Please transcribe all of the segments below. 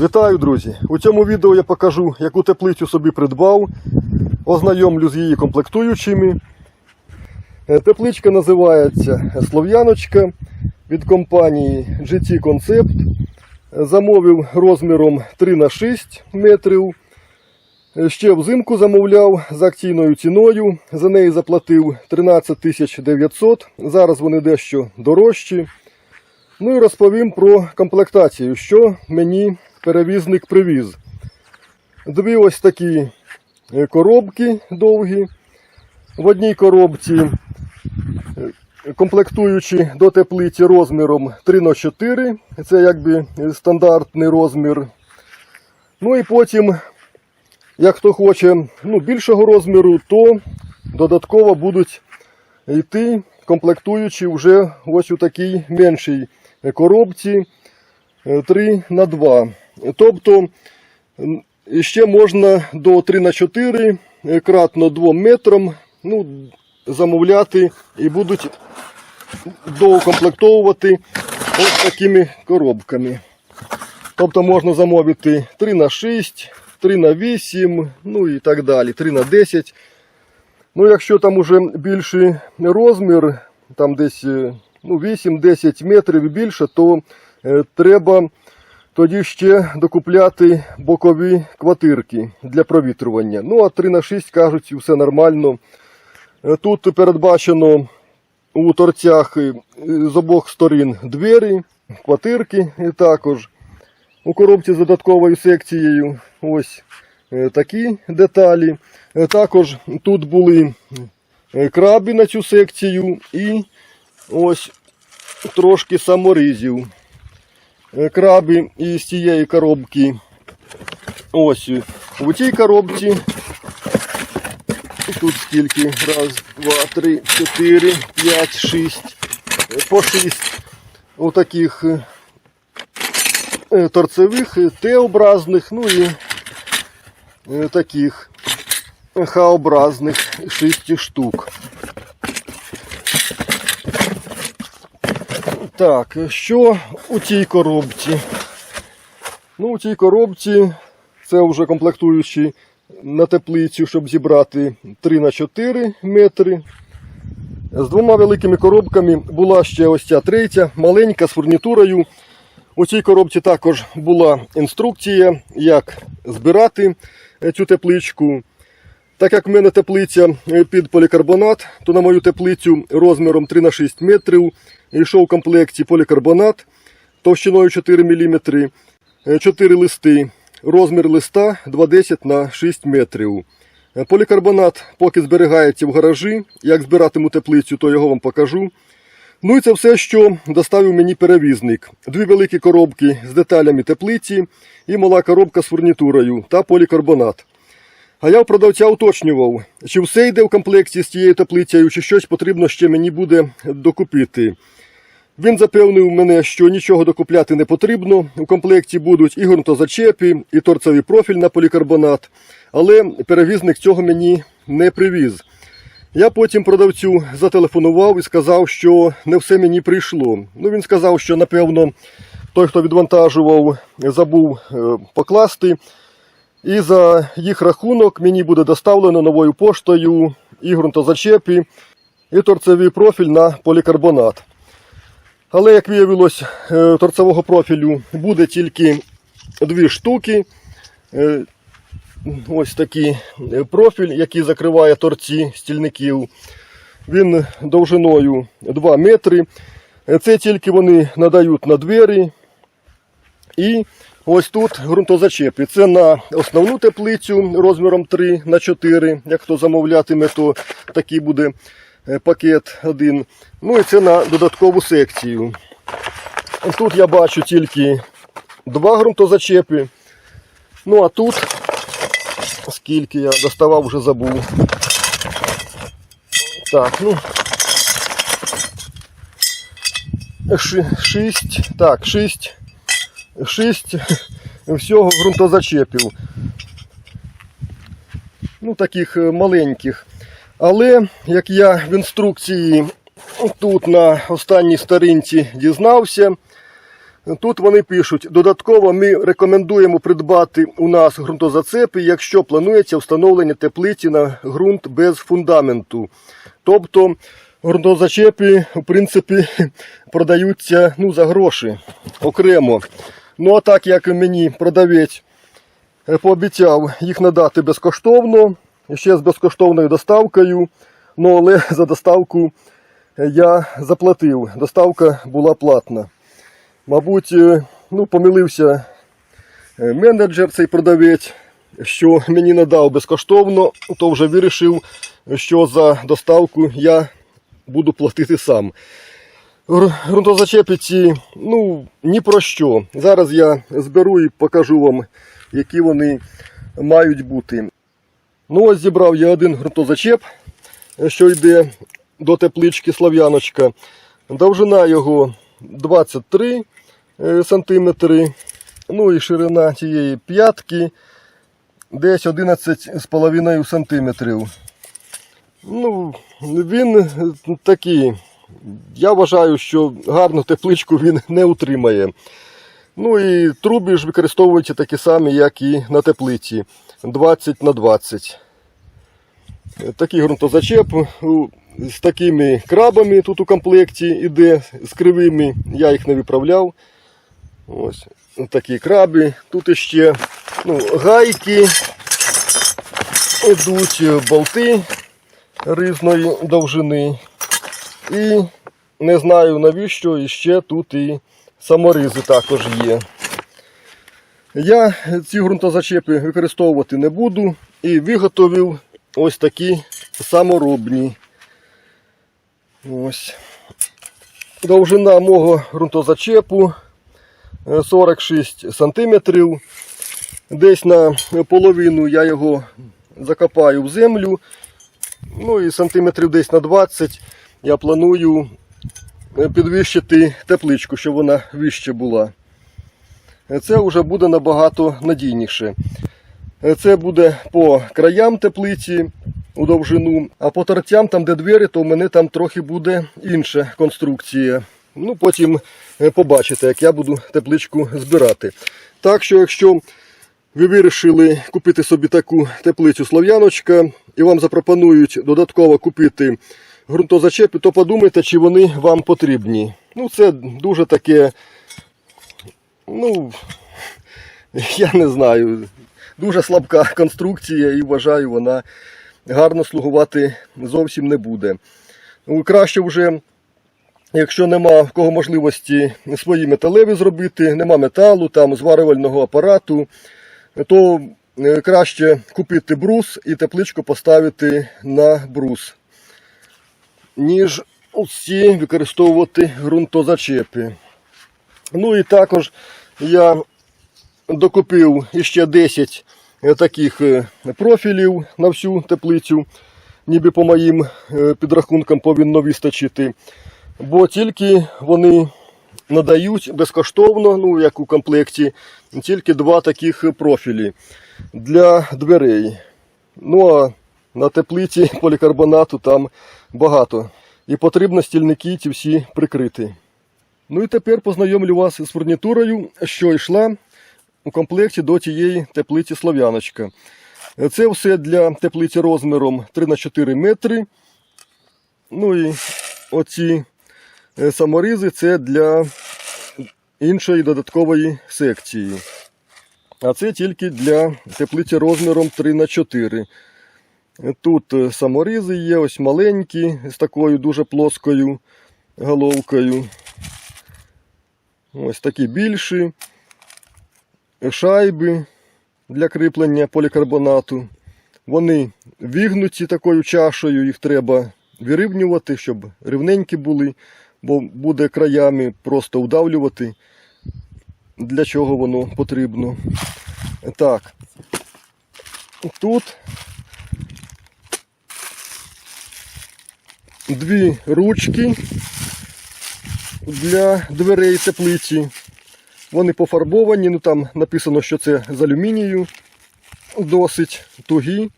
Вітаю, друзі! У цьому відео я покажу, яку теплицю собі придбав, ознайомлю з її комплектуючими. Е, Тепличка називається Слов'яночка від компанії GT Concept. Е, Замовив розміром 3х6 метрів. Е, Ще взимку замовляв з акційною ціною. За неї заплатив 13 900. Зараз вони дещо дорожчі. Ну і розповім про комплектацію, що мені перевізник привіз. Дві ось такі е, коробки довгі. В одній коробці е, комплектуючі до теплиці розміром 3х4. Це якби стандартний розмір. Ну і потім, як хто хоче ну, більшого розміру, то додатково будуть йти комплектуючі вже ось у такій меншій коробці 3 на 2. Тобто ще можна до 3 на 4 кратно 2 метрам ну, замовляти і будуть доукомплектовувати ось такими коробками. Тобто можна замовити 3 на 6, 3 на 8, ну і так далі, 3 на 10. Ну, якщо там уже більший розмір, там десь е, ну, 8-10 метрів більше, то е, треба тоді ще докупляти бокові квартирки для провітрювання. Ну, а 3 на 6 кажуть, все нормально. Е, Тут передбачено у торцях е, з обох сторін двері, квартирки і також. У коробці з додатковою секцією ось е, такі деталі. Е, Також тут були е, краби на цю секцію і ось трошки саморизів. Е, Краби із цієї коробки. Ось у цій коробці. Тут скільки? Раз, два, три, чотири, п'ять, шість. Е, По шість отаких е, е, торцевих, е, Т-образних, ну і е, таких Х-образних 6 штук. Так, що у тій коробці? Ну, у тій коробці це вже комплектуючі на теплицю, щоб зібрати 3 на 4 метри. З двома великими коробками була ще ось ця третя, маленька з фурнітурою. У цій коробці також була інструкція, як збирати е, цю тепличку. Так як в мене теплиця е, під полікарбонат, то на мою теплицю розміром 3 на 6 метрів йшов в комплекті полікарбонат товщиною 4 мм, 4 листи, розмір листа 2,10 на 6 метрів. Е, Полікарбонат поки зберігається в гаражі. Як збиратиму теплицю, то його вам покажу. Ну і це все, що доставив мені перевізник. Дві великі коробки з деталями теплиці і мала коробка з фурнітурою та полікарбонат. А я у продавця уточнював, чи все йде в комплекті з цією теплицею, чи щось потрібно ще мені буде докупити. Він запевнив мене, що нічого докупляти не потрібно. У комплекті будуть і ґрунтозачепи, і торцевий профіль на полікарбонат, але перевізник цього мені не привіз. Я потім продавцю зателефонував і сказав, що не все мені прийшло. Ну, він сказав, що напевно той, хто відвантажував, забув е, покласти. І за їх рахунок мені буде доставлено новою поштою і ґрунтозачепи, і торцевий профіль на полікарбонат. Але, як виявилось, е, торцевого профілю буде тільки дві штуки. Е, Ось такий е, профіль, який закриває торці стільників. Він довжиною 2 метри. Це тільки вони надають на двері. І ось тут ґрунтозачепи. Це на основну теплицю розміром 3 на 4 Як хто замовлятиме, то такий буде пакет один. Ну і це на додаткову секцію. Тут я бачу тільки два ґрунтозачепи. Ну а тут, скільки я доставав, вже забув. Так, ну. Шість, так, шість, шість всього ґрунтозачепів. Ну, таких е, маленьких. Але, як я в інструкції тут на останній сторінці дізнався, Тут вони пишуть: додатково ми рекомендуємо придбати у нас ґрунтозацепи, якщо планується встановлення теплиці на ґрунт без фундаменту. Тобто ґрунтозачепи, в принципі, продаються ну, за гроші окремо. Ну а так як мені продавець е, пообіцяв їх надати безкоштовно, ще з безкоштовною доставкою. Ну, але за доставку я заплатив. Доставка була платна. Мабуть, е, ну, помилився е, менеджер, цей продавець, що мені надав безкоштовно, то вже вирішив, що за доставку я буду платити сам. Гр- Ґрунтозачепи ці, ну, ні про що. Зараз я зберу і покажу вам, які вони мають бути. Ну, ось зібрав я один ґрунтозачеп, що йде до теплички Слав'яночка. Довжина його 23 е, сантиметри. Ну і ширина цієї п'ятки десь 11,5 сантиметрів. Ну, він е, такий. Я вважаю, що гарну тепличку він не утримає. Ну і труби ж використовуються такі самі, як і на теплиці 20 на 20. Такий ґрунтозачеп з такими крабами тут у комплекті іде, з кривими, я їх не виправляв. Ось такі краби. Тут іще ну, гайки, ідуть болти різної довжини. І не знаю навіщо, іще тут і саморизи також є. Я ці ґрунтозачепи використовувати не буду і виготовив ось такі саморобні. Ось. Довжина мого ґрунтозачепу е, 46 см. Десь на половину я його закопаю в землю. Ну і сантиметрів десь на 20 я планую е, підвищити тепличку, щоб вона вище була. Е, Це вже буде набагато надійніше. Е, Це буде по краям теплиці у довжину, а по тортям, там де двері, то в мене там трохи буде інша конструкція. Ну, потім е, побачите, як я буду тепличку збирати. Так що, якщо ви вирішили купити собі таку теплицю Слов'яночка і вам запропонують додатково купити ґрунтозачепи, то подумайте, чи вони вам потрібні. Ну, це дуже таке, ну, я не знаю, дуже слабка конструкція і вважаю, вона гарно слугувати зовсім не буде. Ну, Краще вже, якщо нема в кого можливості свої металеві зробити, нема металу, там зварювального апарату, то е, краще купити брус і тепличку поставити на брус, ніж усі використовувати ґрунтозачепи. Ну і також я докупив іще 10 таких е, профілів на всю теплицю, ніби по моїм е, підрахункам повинно вистачити. Бо тільки вони надають безкоштовно, ну як у комплекті, тільки два таких профілі для дверей. Ну а на теплиці полікарбонату там багато. І потрібно стільники ці всі прикрити. Ну і тепер познайомлю вас з фурнітурою, що йшла у комплекті до тієї теплиці Слов'яночка. Це все для теплиці розміром 3х4 метри. Ну і оці е, саморизи це для іншої додаткової секції. А це тільки для теплиці розміром 3х4. Тут е, саморизи є, ось маленькі, з такою дуже плоскою головкою. Ось такі більші шайби для кріплення полікарбонату. Вони вігнуті такою чашею, їх треба вирівнювати, щоб рівненькі були, бо буде краями просто вдавлювати, для чого воно потрібно. Так. Тут дві ручки для дверей теплиці. Вони пофарбовані, ну там написано, що це з алюмінію. Досить тугі.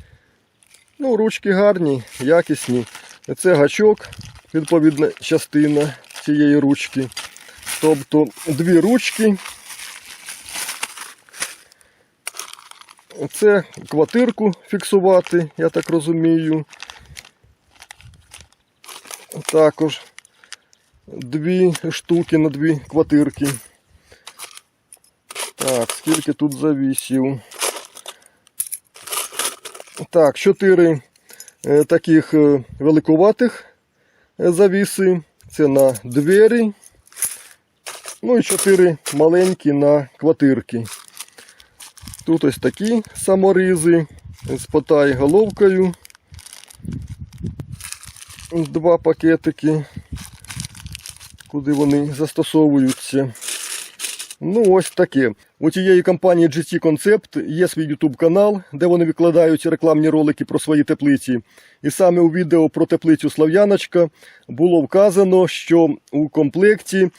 Ну, ручки гарні, якісні. Це гачок, відповідна частина цієї ручки. Тобто дві ручки. Це квартирку фіксувати, я так розумію. Також дві штуки на дві квартирки. Так, скільки тут завісів? Так, чотири е, таких е, великуватих е, завіси. Це на двері. Ну і чотири маленькі на квартирки. Тут ось такі саморизи з потай головкою. Два пакетики, куди вони застосовуються. Ну, ось таке. У тієї компанії GT Concept є свій YouTube канал, де вони викладають рекламні ролики про свої теплиці. І саме у відео про теплицю Слав'яночка було вказано, що у комплекті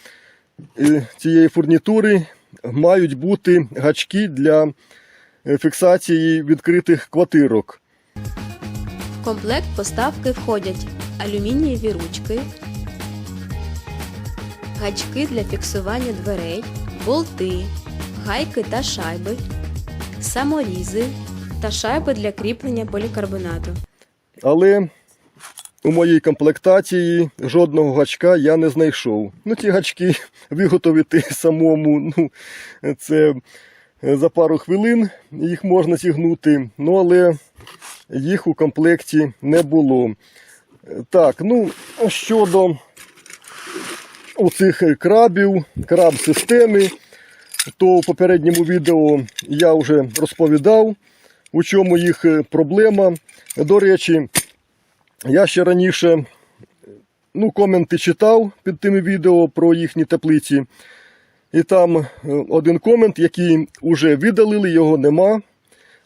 е, цієї фурнітури мають бути гачки для е, фіксації відкритих квартирок. В комплект поставки входять алюмінієві ручки, гачки для фіксування дверей, болти, гайки та шайби, саморізи та шайби для кріплення полікарбонату. Але у моїй комплектації жодного гачка я не знайшов. Ну, ті гачки виготовити самому, ну, це за пару хвилин їх можна тягнути, ну але їх у комплекті не було. Так, ну, щодо оцих крабів, краб-системи, то в попередньому відео я вже розповідав, у чому їх проблема. До речі, я ще раніше ну, коменти читав під тими відео про їхні теплиці. І там е, один комент, який вже видалили, його нема.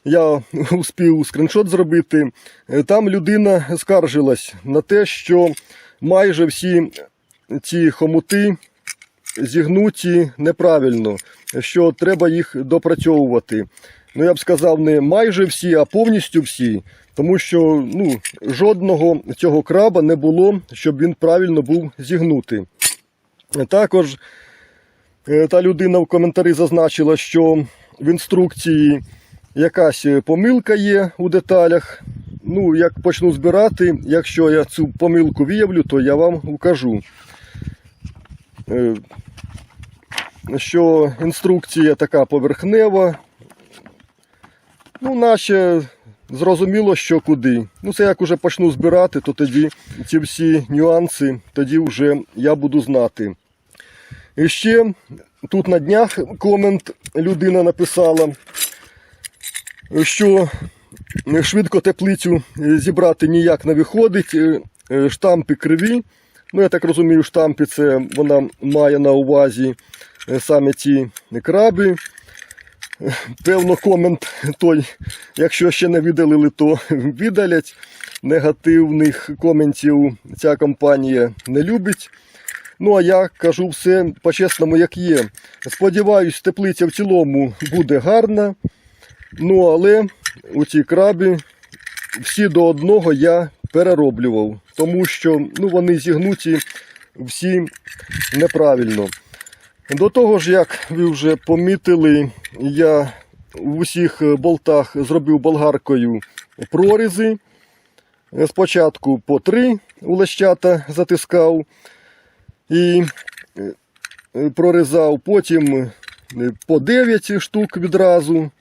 Я успів скріншот зробити. Е, Там людина скаржилась на те, що майже всі ці хомути зігнуті неправильно, що треба їх допрацьовувати. Ну, я б сказав, не майже всі, а повністю всі. Тому що ну, жодного цього краба не було, щоб він правильно був зігнутий. Також е, та людина в коментарі зазначила, що в інструкції якась помилка є у деталях. Ну, як почну збирати, якщо я цю помилку виявлю, то я вам укажу. Е, Що інструкція така поверхнева. Ну, наче зрозуміло, що куди. Ну, це як уже почну збирати, то тоді ці всі нюанси, тоді вже я буду знати. І ще тут на днях комент людина написала, що швидко теплицю зібрати ніяк не виходить, е, е, штампи криві. Ну, я так розумію, штампи це вона має на увазі е, саме ці краби. Певно, комент той, якщо ще не видалили, то видалять. Негативних коментів ця компанія не любить. Ну, а я кажу все по-чесному, як є. Сподіваюсь, теплиця в цілому буде гарна. Ну, але у цій крабі всі до одного я перероблював, тому що ну, вони зігнуті всі неправильно. До того ж, як ви вже помітили, я в усіх болтах зробив болгаркою прорізи. Спочатку по три у лещата затискав і е, прорізав, потім е, по 9 штук відразу.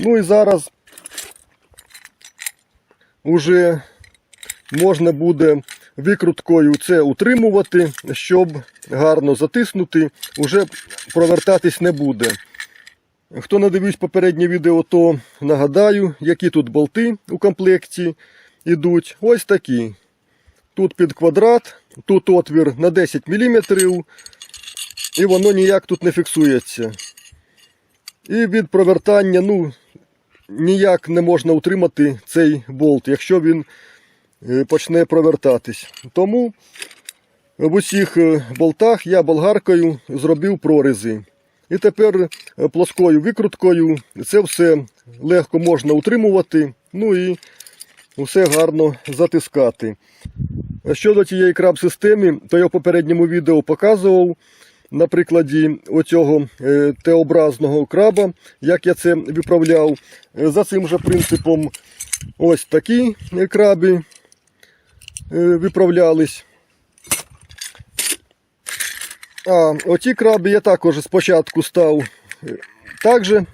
Ну і зараз уже можна буде викруткою це утримувати, щоб гарно затиснути, уже провертатись не буде. Хто не дивився попереднє відео, то нагадаю, які тут болти у комплекті йдуть. Ось такі. Тут під квадрат, тут отвір на 10 мм, і воно ніяк тут не фіксується. І від провертання, ну, ніяк не можна утримати цей болт, якщо він е, почне провертатись. Тому в усіх е, болтах я болгаркою зробив прорізи. І тепер е, плоскою викруткою це все легко можна утримувати, ну і все гарно затискати. Щодо тієї краб-системи, то я в попередньому відео показував на прикладі оцього е, Т-образного краба, як я це виправляв. Е, За цим же принципом ось такі е, краби виправлялись. А оці краби я також спочатку став також е,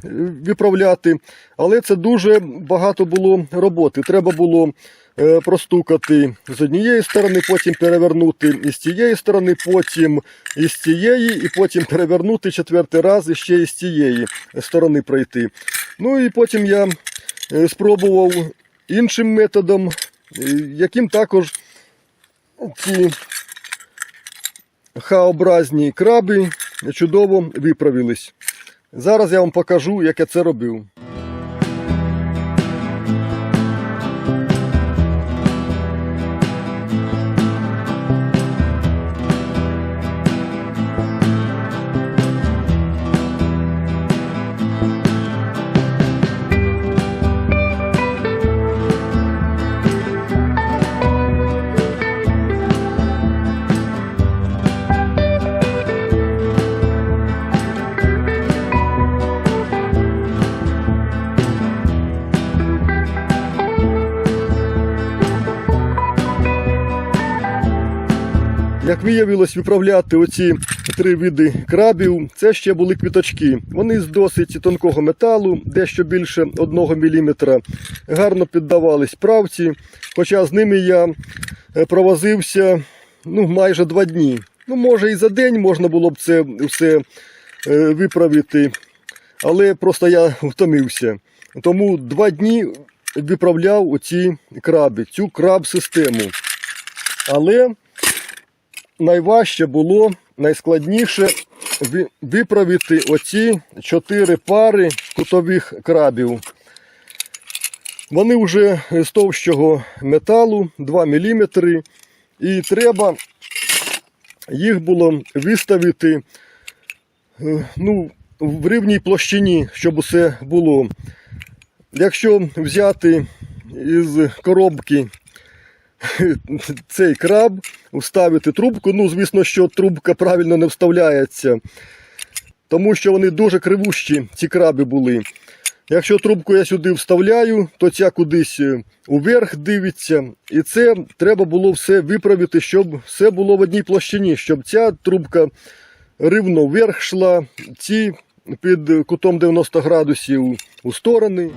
виправляти, але це дуже багато було роботи. Треба було е, простукати з однієї сторони, потім перевернути із цієї сторони, потім із цієї, і потім перевернути четвертий раз і ще із цієї сторони пройти. Ну і потім я е, спробував іншим методом, яким також ці Х-образні краби чудово виправились. Зараз я вам покажу, як я це робив. Як виявилось, виправляти оці три види крабів, це ще були квіточки. Вони з досить тонкого металу, дещо більше 1 мм, гарно піддавались правці, хоча з ними я е, провозився ну, майже два дні. Ну, може, і за день можна було б це все е, виправити, але просто я втомився. Тому два дні виправляв оці краби, цю краб-систему. Але найважче було, найскладніше виправити оці чотири пари кутових крабів. Вони вже з товщого металу 2 мм, і треба їх було виставити е, ну, в рівній площині, щоб усе було. Якщо взяти із коробки цей краб, вставити трубку. Ну, звісно, що трубка правильно не вставляється, тому що вони дуже кривущі, ці краби були. Якщо трубку я сюди вставляю, то ця кудись е, уверх дивиться. І це треба було все виправити, щоб все було в одній площині, щоб ця трубка рівно вверх йшла, ці під кутом 90 градусів у сторони.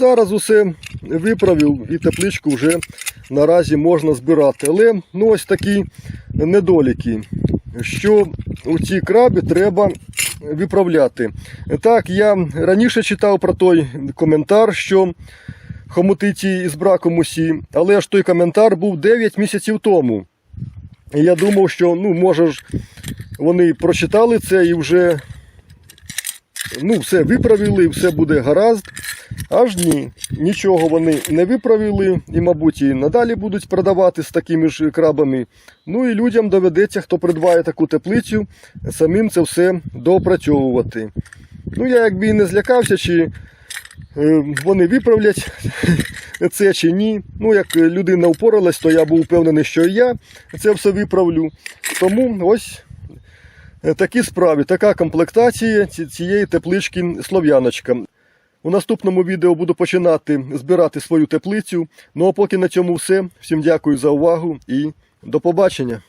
Зараз усе виправив і тепличку вже наразі можна збирати. Але ну, ось такі недоліки, що ці краби треба виправляти. Так, я раніше читав про той коментар, що хомутиті із браком усі, але ж той коментар був 9 місяців тому. І я думав, що ну, може ж вони прочитали це і вже ну, все виправили, все буде гаразд. Аж ні, нічого вони не виправили і, мабуть, і надалі будуть продавати з такими ж крабами. Ну і людям доведеться, хто придбає таку теплицю, самим це все доопрацьовувати. Ну, я якби і не злякався, чи е, вони виправлять це чи ні. Ну, як людина впоралась, то я був впевнений, що і я це все виправлю. Тому ось такі справи, така комплектація цієї теплички Слов'яночка. У наступному відео буду починати збирати свою теплицю. Ну а поки на цьому все. Всім дякую за увагу і до побачення.